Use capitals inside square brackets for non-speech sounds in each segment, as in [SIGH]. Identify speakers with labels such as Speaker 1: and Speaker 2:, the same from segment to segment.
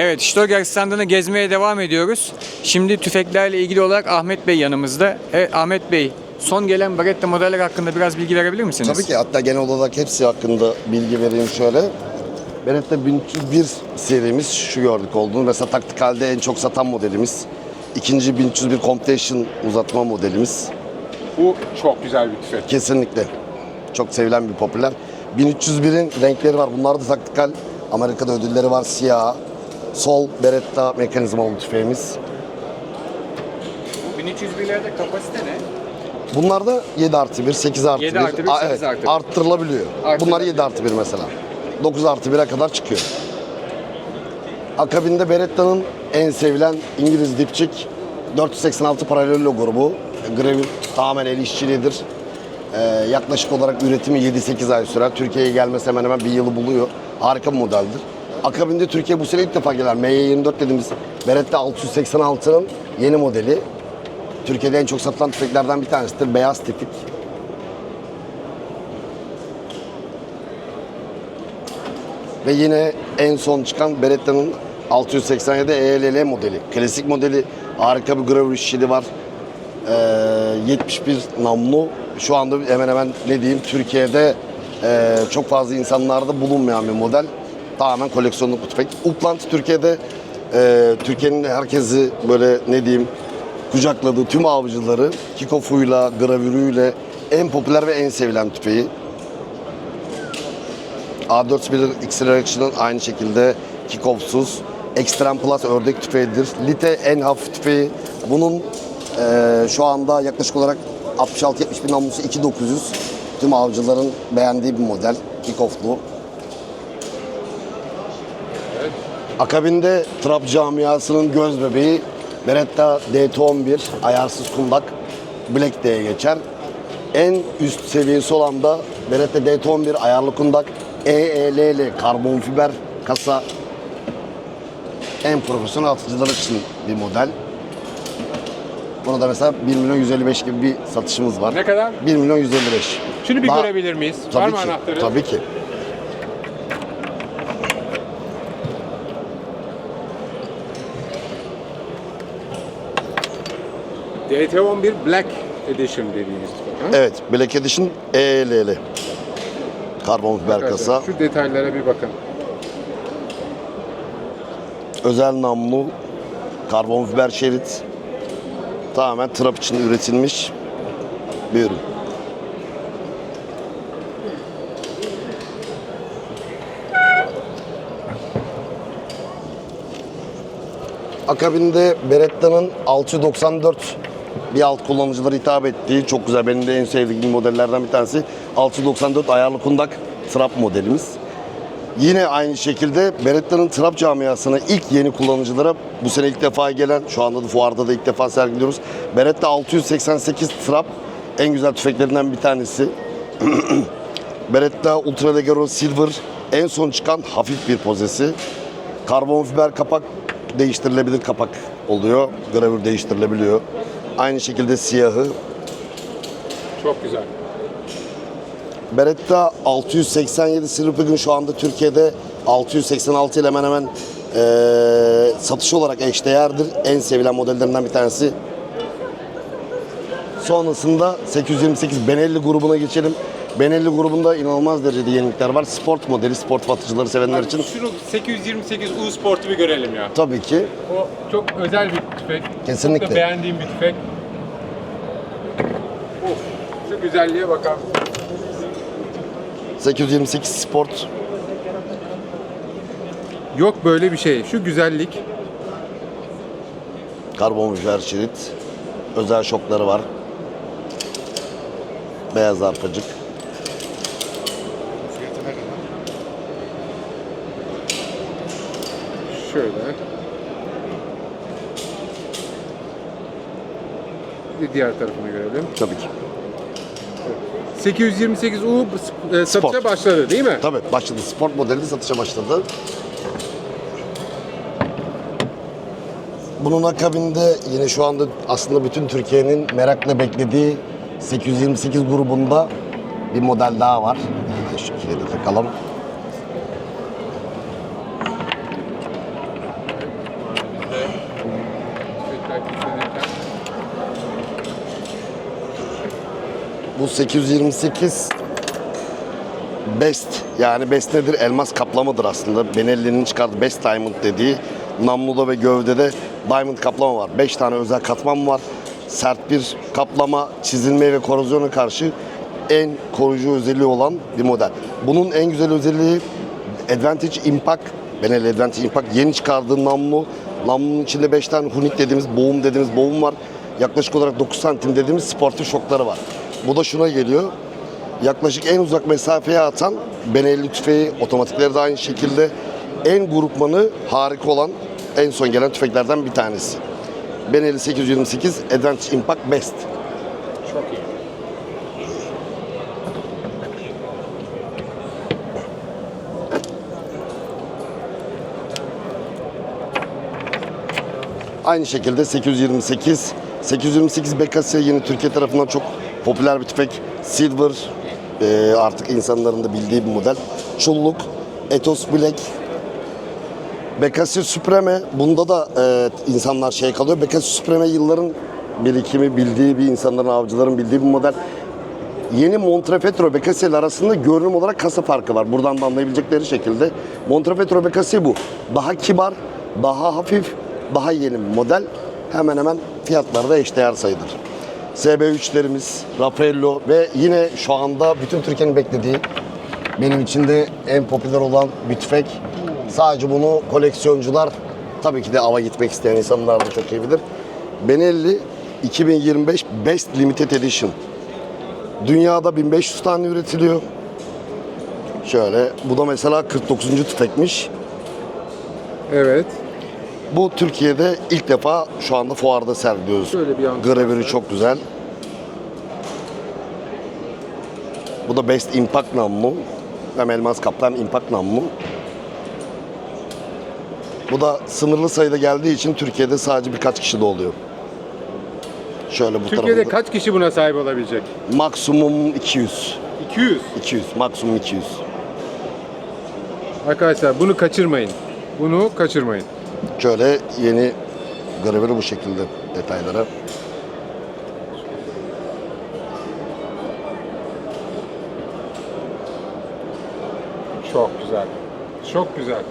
Speaker 1: Evet, Stoger standını gezmeye devam ediyoruz. Şimdi tüfeklerle ilgili olarak Ahmet Bey yanımızda. Evet, Ahmet Bey, son gelen Beretta modeller hakkında biraz bilgi verebilir misiniz?
Speaker 2: Tabii ki hatta genel olarak hepsi hakkında bilgi vereyim şöyle. Beretta 1301 serimiz şu gördük olduğunu. Mesela taktikalde en çok satan modelimiz. İkinci 1301 Competition uzatma modelimiz.
Speaker 3: Bu çok güzel bir tüfek.
Speaker 2: Kesinlikle. Çok sevilen bir popüler. 1301'in renkleri var. Bunlar da taktikal. Amerika'da ödülleri var. Siyah, sol Beretta mekanizmalı tüfeğimiz.
Speaker 1: Bu 1301'lerde kapasite ne?
Speaker 2: Bunlar da 7 artı 1, 8 artı
Speaker 1: 7
Speaker 2: 1.
Speaker 1: artı bir,
Speaker 2: Aa,
Speaker 1: 8
Speaker 2: evet,
Speaker 1: artı bir.
Speaker 2: arttırılabiliyor.
Speaker 1: Arttırılabiliyor.
Speaker 2: Bunlar 7 artı 1 mesela. 9 artı 1'e kadar çıkıyor. Akabinde Beretta'nın en sevilen İngiliz dipçik 486 paralello grubu. Gravür tamamen el işçiliğidir. Ee, yaklaşık olarak üretimi 7-8 ay sürer. Türkiye'ye gelmesi hemen hemen bir yılı buluyor. Harika bir modeldir. Akabinde Türkiye bu sene ilk defa gelen MY24 dediğimiz Beretta 686'nın yeni modeli. Türkiye'de en çok satılan tüfeklerden bir tanesidir. Beyaz tipik. Ve yine en son çıkan Beretta'nın 687 ELL modeli. Klasik modeli harika bir gravür işçiliği var. Ee, 71 namlu. Şu anda hemen hemen ne diyeyim Türkiye'de e, çok fazla insanlarda bulunmayan bir model. Tamamen koleksiyonluk bir tüfek. Upland Türkiye'de e, Türkiye'nin herkesi böyle ne diyeyim kucakladığı tüm avcıları kikofuyla, gravürüyle en popüler ve en sevilen tüfeği. A4 X-Reaction'ın aynı şekilde kick-off'suz Extreme Plus ördek tüfeğidir. Lite en hafif tüfeği. Bunun eee, şu anda yaklaşık olarak 66-70 bin namlusu 2900. Tüm avcıların beğendiği bir model. Kick-off'lu. Akabinde trap camiasının göz bebeği Beretta DT11 ayarsız kundak Black diye geçer. En üst seviyesi olan da Beretta DT11 ayarlı kundak EELL karbon fiber kasa en profesyonel atıcılar için bir model. Burada mesela 1 milyon 155 gibi bir satışımız var.
Speaker 3: Ne kadar?
Speaker 2: 1 milyon 155.
Speaker 3: Şunu bir
Speaker 2: Daha-
Speaker 3: görebilir miyiz? Var
Speaker 2: Tabii
Speaker 3: mı
Speaker 2: ki.
Speaker 3: anahtarı?
Speaker 2: Tabii ki.
Speaker 3: DT11 Black Edition dediğimiz ha?
Speaker 2: Evet, Black Edition EELL. Karbon fiber kasa.
Speaker 3: Şu detaylara bir bakın.
Speaker 2: özel namlu, karbon fiber şerit. Tamamen trap için üretilmiş bir ürün. Akabinde Beretta'nın 694 bir alt kullanıcılara hitap ettiği çok güzel benim de en sevdiğim modellerden bir tanesi 694 ayarlı kundak trap modelimiz. Yine aynı şekilde Beretta'nın trap camiasına ilk yeni kullanıcılara bu sene ilk defa gelen, şu anda da fuarda da ilk defa sergiliyoruz. Beretta 688 trap en güzel tüfeklerinden bir tanesi. [CLEARS THROAT] Beretta Ultra Leggero Silver en son çıkan hafif bir pozesi. Karbon fiber kapak değiştirilebilir kapak oluyor. Gravür değiştirilebiliyor. Aynı şekilde siyahı.
Speaker 3: Çok güzel.
Speaker 2: Beretta 687 Silverpig'in şu anda Türkiye'de 686 ile hemen hemen eee, satış olarak eşdeğerdir. En sevilen modellerinden bir tanesi. Sonrasında 828 Benelli grubuna geçelim. Benelli grubunda inanılmaz derecede yenilikler var. Sport modeli, sport atıcıları sevenler için
Speaker 3: Şunu 828 U Sport'u bir görelim ya.
Speaker 2: tabii ki
Speaker 3: O çok özel bir tüfek.
Speaker 2: Kesinlikle.
Speaker 3: Çok da beğendiğim bir tüfek. Of, şu güzelliğe bakar mısın?
Speaker 2: 828 Sport
Speaker 3: Yok böyle bir şey. Şu güzellik.
Speaker 2: karbon fiber şerit. Özel şokları var. Beyaz arpacık.
Speaker 3: Şöyle. Bir diğer tarafını görelim.
Speaker 2: Tabii ki.
Speaker 3: 828 U e, satışa
Speaker 2: Sport.
Speaker 3: başladı değil mi?
Speaker 2: Tabii başladı. Sport modeli de satışa başladı. Bunun akabinde yine şu anda aslında bütün Türkiye'nin merakla beklediği 828 grubunda bir model daha var. Şu kilidi takalım. Bu 828 Best. Yani Best nedir? Elmas kaplamadır aslında. Benelli'nin çıkardığı Best Diamond dediği namluda ve gövdede diamond kaplama var. 5 tane özel katman var. Sert bir kaplama, çizilmeye ve korozyona karşı en koruyucu özelliği olan bir model. Bunun en güzel özelliği Advantage Impact. Benelli Advantage Impact yeni çıkardığı namlu. Namlunun içinde 5 tane hunik dediğimiz boğum dediğimiz boğum var. Yaklaşık olarak 9 santim dediğimiz sportif şokları var. Bu da şuna geliyor yaklaşık en uzak mesafeye atan Benelli tüfeği, otomatikleri de aynı şekilde en grupmanı harika olan en son gelen tüfeklerden bir tanesi. Benelli 828 Advantage Impact Best.
Speaker 3: Çok iyi.
Speaker 2: Aynı şekilde 828 828 Bekasya yine Türkiye tarafından çok popüler bir tüfek. Silver e, artık insanların da bildiği bir model. Çulluk, Ethos Black, Bekasya Supreme bunda da e, insanlar şey kalıyor. Bekasya Supreme yılların birikimi bildiği bir insanların avcıların bildiği bir model. Yeni Montrefetro Bekasya ile arasında görünüm olarak kasa farkı var. Buradan da anlayabilecekleri şekilde. Montrefetro Bekasya bu. Daha kibar, daha hafif, daha yeni bir model. Hemen hemen fiyatları da eşdeğer sayılır. SB3'lerimiz, Raffaello ve yine şu anda bütün Türkiye'nin beklediği benim için de en popüler olan bir tüfek. Sadece bunu koleksiyoncular tabii ki de ava gitmek isteyen insanlar da çok iyi bilir. Benelli 2025 Best Limited Edition. Dünyada 1500 tane üretiliyor. Şöyle bu da mesela 49. tüfekmiş.
Speaker 3: Evet.
Speaker 2: Bu Türkiye'de ilk defa şu anda fuarda sergiliyoruz.
Speaker 3: Şöyle bir yansıması.
Speaker 2: Gravürü çok güzel. Bu da Best Impact namlu. Hem elmas kaplı hem impact namlu. Bu da sınırlı sayıda geldiği için Türkiye'de sadece birkaç kişi de oluyor. Şöyle bu
Speaker 3: Türkiye'de
Speaker 2: tarafında.
Speaker 3: kaç kişi buna sahip olabilecek?
Speaker 2: Maksimum 200.
Speaker 3: 200.
Speaker 2: 200. Maksimum 200.
Speaker 3: Arkadaşlar bunu kaçırmayın. Bunu kaçırmayın.
Speaker 2: Şöyle yeni gravürü bu şekilde detaylara.
Speaker 3: Çok güzel. Çok güzel.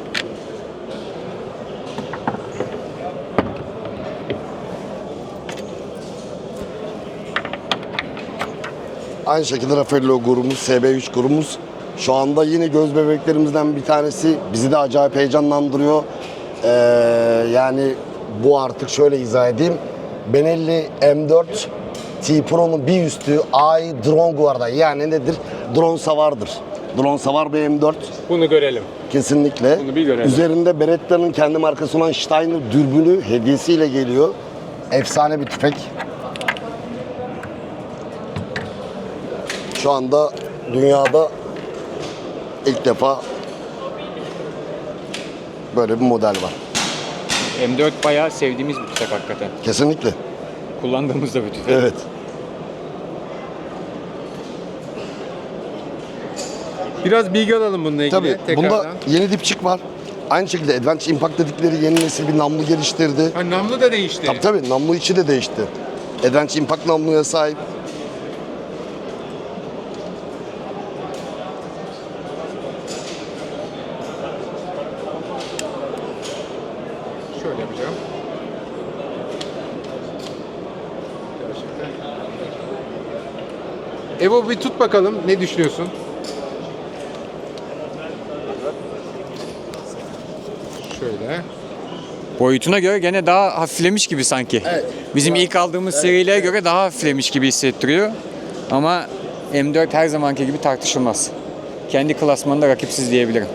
Speaker 2: Aynı şekilde Raffaello grubumuz, SB3 grubumuz şu anda yine göz bebeklerimizden bir tanesi. Bizi de acayip heyecanlandırıyor. Ee, yani bu artık şöyle izah edeyim. Benelli M4 T-Pro'nun bir üstü AI drone guarda. Yani nedir? Drone savardır. Drone savar bir M4
Speaker 3: Bunu görelim.
Speaker 2: kesinlikle.
Speaker 3: Bunu bir görelim.
Speaker 2: Üzerinde Beretta'nın kendi markası olan Steiner dürbünü hediyesiyle geliyor. Efsane bir tüfek. Şu anda dünyada ilk defa böyle bir model var.
Speaker 1: M4 bayağı sevdiğimiz bir tüfek hakikaten.
Speaker 2: Kesinlikle.
Speaker 1: Kullandığımız da bir tüfek.
Speaker 2: Evet.
Speaker 3: Biraz bilgi alalım bununla ilgili
Speaker 2: Tabii.
Speaker 3: tekrardan.
Speaker 2: Bunda yeni dipçik var. Aynı şekilde Advantage Impact dedikleri yeni nesil bir namlu geliştirdi.
Speaker 3: Ha, namlu da değişti.
Speaker 2: Tabii tabii namlu içi de değişti. Advantage Impact namluya sahip.
Speaker 3: Şöyle yapacağım. Gerçekten. Evo bir tut bakalım. Ne düşünüyorsun? Şöyle.
Speaker 1: Boyutuna göre gene daha hafiflemiş gibi sanki.
Speaker 2: Evet.
Speaker 1: Bizim ilk aldığımız serilere göre daha hafiflemiş gibi hissettiriyor. Ama M4 her zamanki gibi tartışılmaz. Kendi klasmanında rakipsiz diyebilirim.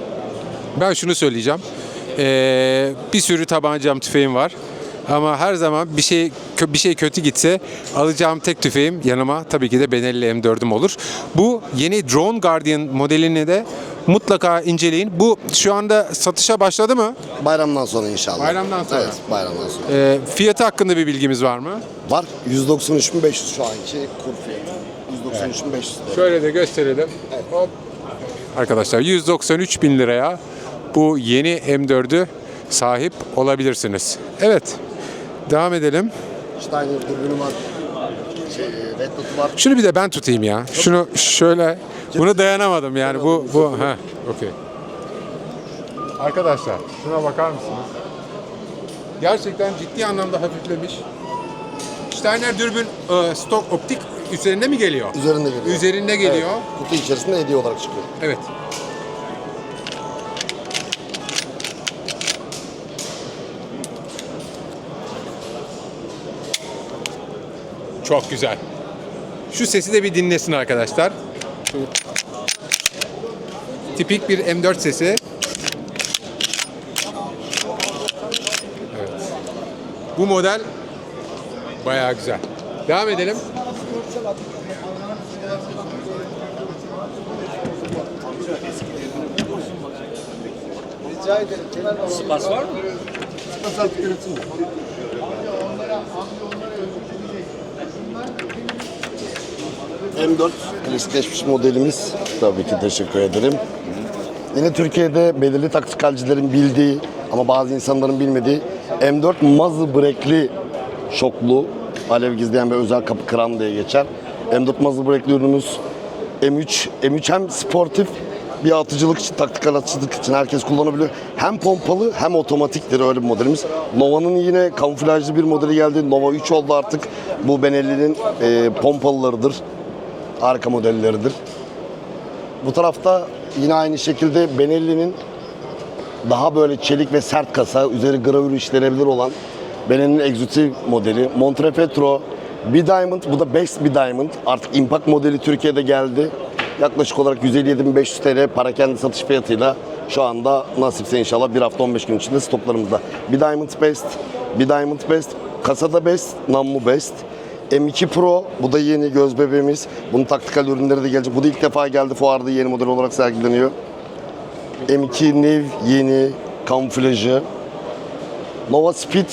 Speaker 4: Ben şunu söyleyeceğim. Ee, bir sürü tabancam tüfeğim var. Ama her zaman bir şey bir şey kötü gitse alacağım tek tüfeğim yanıma tabii ki de Benelli M4'üm olur. Bu yeni Drone Guardian modelini de mutlaka inceleyin. Bu şu anda satışa başladı mı?
Speaker 2: Bayramdan sonra inşallah.
Speaker 3: Bayramdan sonra.
Speaker 2: Evet, bayramdan sonra.
Speaker 4: Ee, fiyatı hakkında bir bilgimiz var mı?
Speaker 2: Var 193.500 şu anki kur fiyatı. 193.500.
Speaker 3: Şöyle de gösterelim. Hop.
Speaker 4: Arkadaşlar 193 bin liraya bu yeni M4'ü sahip olabilirsiniz. Evet. Devam edelim.
Speaker 2: Steiner dürbünü var. şey, Red Dot'u var.
Speaker 4: Şunu bir de ben tutayım ya. Şunu şöyle. Bunu dayanamadım yani. Bu bu ha. Okey. Arkadaşlar şuna bakar mısınız? Gerçekten ciddi anlamda hafiflemiş. Steiner dürbün e, stok optik üzerinde mi geliyor?
Speaker 2: Üzerinde geliyor.
Speaker 4: Üzerinde geliyor.
Speaker 2: Evet, kutu içerisinde hediye olarak çıkıyor.
Speaker 4: Evet. Çok güzel. Şu sesi de bir dinlesin arkadaşlar. Şu tipik bir M4 sesi. Evet. Bu model bayağı güzel. Devam edelim.
Speaker 2: M4 klasikleşmiş modelimiz. Tabii ki teşekkür ederim. Yine Türkiye'de belirli taktikalcilerin bildiği ama bazı insanların bilmediği M4 muzzle breakli şoklu alev gizleyen ve özel kapı kıran diye geçer. M4 muzzle breakli ürünümüz M3. M3 hem sportif bir atıcılık için, taktikal atıcılık için herkes kullanabiliyor. Hem pompalı hem otomatiktir öyle bir modelimiz. Nova'nın yine kamuflajlı bir modeli geldi. Nova 3 oldu artık. Bu Benelli'nin e, pompalılarıdır. Arka modelleridir. Bu tarafta yine aynı şekilde Benelli'nin daha böyle çelik ve sert kasa, üzeri gravür işlenebilir olan Benelli'nin Exotic modeli. Montrefetro, bir Diamond, bu da Best bir Diamond. Artık Impact modeli Türkiye'de geldi. Yaklaşık olarak 157.500 TL para kendi satış fiyatıyla şu anda nasipse inşallah bir hafta 15 gün içinde stoklarımızda. Bir Diamond Best, bir Diamond Best, kasada Best, namlu Best. M2 Pro, bu da yeni göz bebeğimiz. Bunun taktikal ürünleri de gelecek. Bu da ilk defa geldi fuarda yeni model olarak sergileniyor. M2 Nev yeni kamuflajı. Nova Speed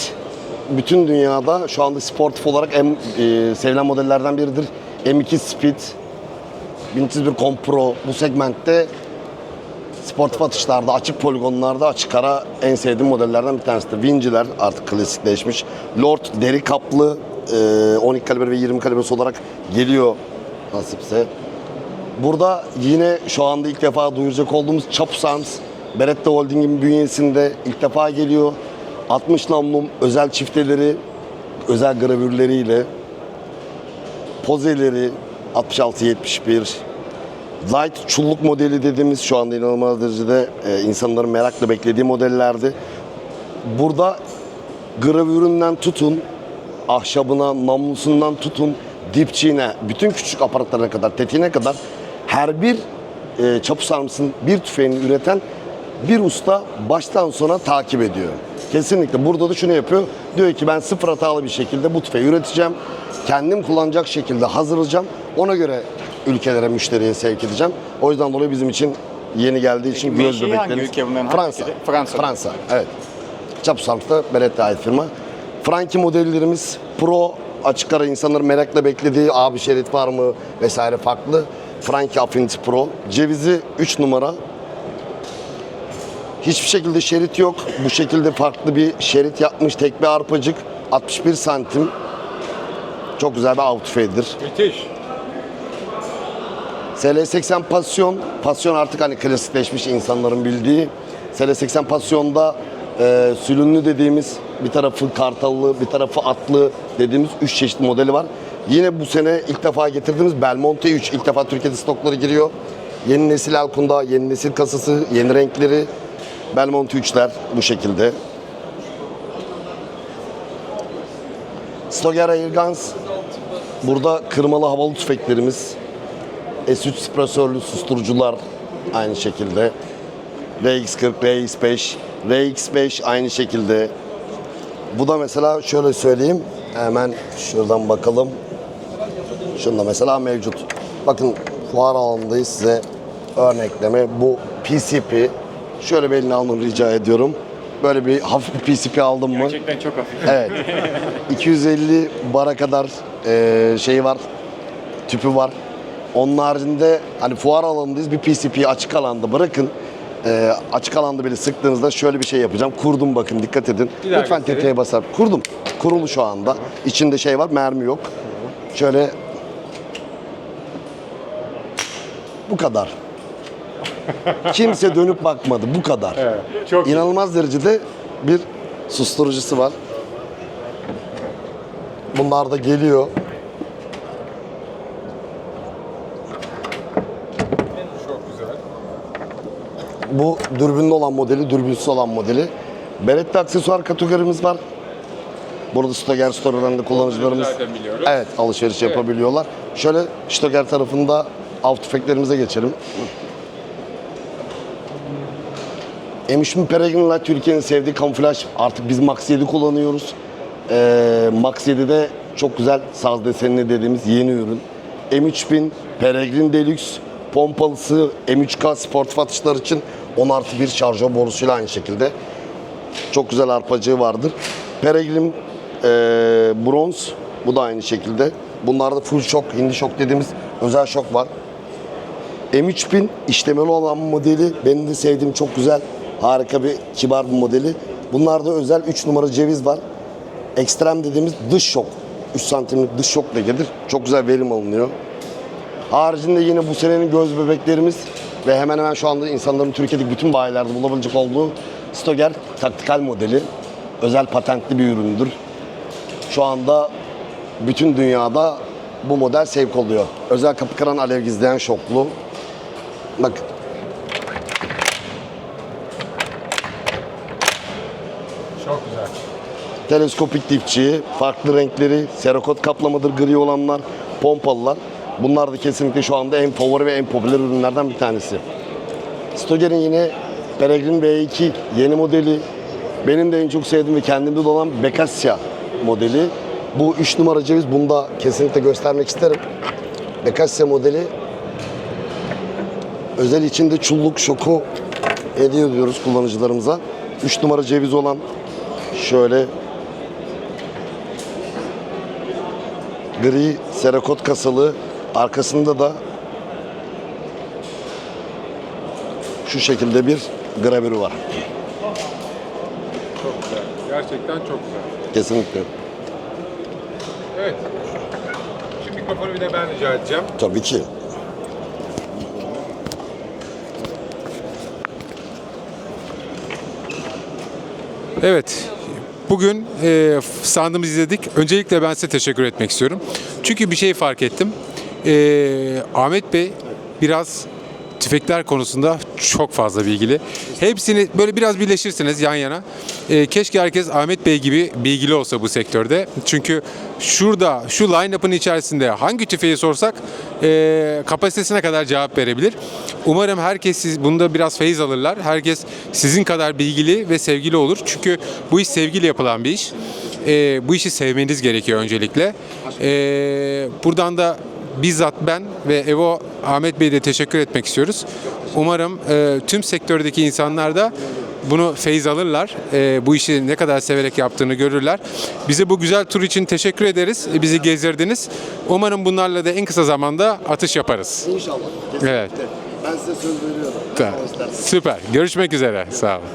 Speaker 2: bütün dünyada şu anda sportif olarak en e, sevilen modellerden biridir. M2 Speed 1301 Compro bu segmentte sportif atışlarda, açık poligonlarda açık ara en sevdiğim modellerden bir tanesidir. Vinciler artık klasikleşmiş. Lord deri kaplı e, 12 kalibre ve 20 kalibresi olarak geliyor nasipse. Burada yine şu anda ilk defa duyuracak olduğumuz Chapus Arms Beretta Holding'in bünyesinde ilk defa geliyor. 60 namlum özel çifteleri, özel gravürleriyle pozeleri 66-71 Light çulluk modeli dediğimiz şu anda inanılmaz derecede e, insanların merakla beklediği modellerdi. Burada gravüründen tutun, ahşabına, namlusundan tutun, dipçiğine, bütün küçük aparatlarına kadar, tetiğine kadar her bir e, çapı sarımsın bir tüfeğini üreten bir usta baştan sona takip ediyor. Kesinlikle. Burada da şunu yapıyor. Diyor ki ben sıfır hatalı bir şekilde bu tüfeği üreteceğim. Kendim kullanacak şekilde hazırlayacağım. Ona göre ülkelere, müşteriye sevk edeceğim. O yüzden dolayı bizim için yeni geldiği için
Speaker 1: Peki
Speaker 2: göz bebeklerimiz. Fransa.
Speaker 1: Fransa.
Speaker 2: Fransa. Evet. Çapusarms'ta Beretta'ya ait firma. Franki modellerimiz Pro açık ara insanların merakla beklediği abi şerit var mı vesaire farklı. Franki Affinity Pro. Cevizi 3 numara. Hiçbir şekilde şerit yok. Bu şekilde farklı bir şerit yapmış tek bir arpacık. 61 santim. Çok güzel bir av tüfeğidir.
Speaker 3: Müthiş.
Speaker 2: SL80 Passion, Passion artık hani klasikleşmiş insanların bildiği. SL80 Passion'da e, sülünlü dediğimiz bir tarafı kartallı, bir tarafı atlı dediğimiz 3 çeşit modeli var. Yine bu sene ilk defa getirdiğimiz Belmonte 3 ilk defa Türkiye'de stokları giriyor. Yeni nesil Alkunda, yeni nesil kasası, yeni renkleri. Belmonte 3'ler bu şekilde. Stoger Airguns. Burada kırmalı havalı tüfeklerimiz. S3 spresörlü susturucular aynı şekilde. RX40, RX5, RX5 aynı şekilde. Bu da mesela şöyle söyleyeyim. Hemen şuradan bakalım. Şunda mesela mevcut. Bakın fuar alanındayız size örnekleme. Bu PCP. Şöyle bir elini alın rica ediyorum. Böyle bir hafif bir PCP aldım mı?
Speaker 1: Gerçekten çok hafif.
Speaker 2: Evet. [LAUGHS] 250 bara kadar e, şey var, tüpü var. Onun haricinde hani fuar alanındayız bir PCP'yi açık alanda bırakın. E, açık alanda bile sıktığınızda şöyle bir şey yapacağım. Kurdum bakın dikkat edin.
Speaker 1: Bir daha
Speaker 2: Lütfen
Speaker 1: gösterin.
Speaker 2: tetiğe basar. Kurdum. Kurulu şu anda. İçinde şey var mermi yok. Şöyle bu kadar. Kimse dönüp bakmadı. Bu kadar.
Speaker 3: Çok iyi.
Speaker 2: İnanılmaz derecede bir susturucusu var. Bunlar da geliyor. Bu dürbünlü olan modeli, dürbünsüz olan modeli. Beretta aksesuar kategorimiz var. Burada Stoger storelarında kullanıcılarımız
Speaker 3: zaten biliyoruz.
Speaker 2: evet alışveriş yapabiliyorlar. Şöyle Stoger tarafında av tüfeklerimize geçelim. M3000 Peregrine Light Türkiye'nin sevdiği kamuflaj. Artık biz Max 7 kullanıyoruz. Ee, Max 7'de çok güzel saz desenli dediğimiz yeni ürün. M3000 Peregrine Deluxe pompalısı M3K sportif atışlar için 10 artı 1 şarjör borusuyla aynı şekilde. Çok güzel arpacığı vardır. Peregrine e, bronz bu da aynı şekilde. Bunlarda full şok, hindi şok dediğimiz özel şok var. M3000 işlemeli olan modeli. Benim de sevdiğim çok güzel, harika bir kibar bir modeli. Bunlarda özel 3 numara ceviz var. Ekstrem dediğimiz dış şok. 3 santimlik dış şok legedir. Çok güzel verim alınıyor. Haricinde yine bu senenin göz bebeklerimiz ve hemen hemen şu anda insanların Türkiye'deki bütün bayilerde bulabilecek olduğu Stoger taktikal modeli. Özel patentli bir üründür. Şu anda bütün dünyada bu model sevk oluyor. Özel kapı kıran alev gizleyen şoklu. Bak
Speaker 3: Çok güzel.
Speaker 2: teleskopik dipçi, farklı renkleri, serakot kaplamadır gri olanlar, pompalılar. Bunlar da kesinlikle şu anda en favori ve en popüler ürünlerden bir tanesi. Stoger'in yine Peregrine V2 yeni modeli. Benim de en çok sevdiğim ve kendimde de olan Becassia modeli. Bu 3 numara ceviz. Bunu da kesinlikle göstermek isterim. Becassia modeli özel içinde çulluk şoku hediye ediyoruz kullanıcılarımıza. 3 numara ceviz olan şöyle gri serakot kasalı arkasında da şu şekilde bir gravürü var.
Speaker 3: Çok güzel. Gerçekten çok güzel.
Speaker 2: Kesinlikle.
Speaker 3: Evet. Şu mikrofonu bir de ben rica edeceğim.
Speaker 2: Tabii ki.
Speaker 4: Evet. Bugün e, standımızı izledik. Öncelikle ben size teşekkür etmek istiyorum. Çünkü bir şey fark ettim. E, Ahmet Bey biraz tüfekler konusunda çok fazla bilgili. Hepsini böyle biraz birleşirsiniz yan yana. E, keşke herkes Ahmet Bey gibi bilgili olsa bu sektörde. Çünkü şurada şu line-up'ın içerisinde hangi tüfeği sorsak e, kapasitesine kadar cevap verebilir. Umarım herkes siz bunda biraz feyiz alırlar. Herkes sizin kadar bilgili ve sevgili olur. Çünkü bu iş sevgiyle yapılan bir iş. E, bu işi sevmeniz gerekiyor öncelikle. E, buradan da bizzat ben ve Evo Ahmet Bey'e de teşekkür etmek istiyoruz. Umarım e, tüm sektördeki insanlar da bunu feyiz alırlar. E, bu işi ne kadar severek yaptığını görürler. Bize bu güzel tur için teşekkür ederiz. E, Bizi gezdirdiniz. Umarım bunlarla da en kısa zamanda atış yaparız.
Speaker 2: İnşallah.
Speaker 4: Evet.
Speaker 2: Ben size söz veriyorum.
Speaker 4: Süper. Görüşmek üzere. Sağ olun.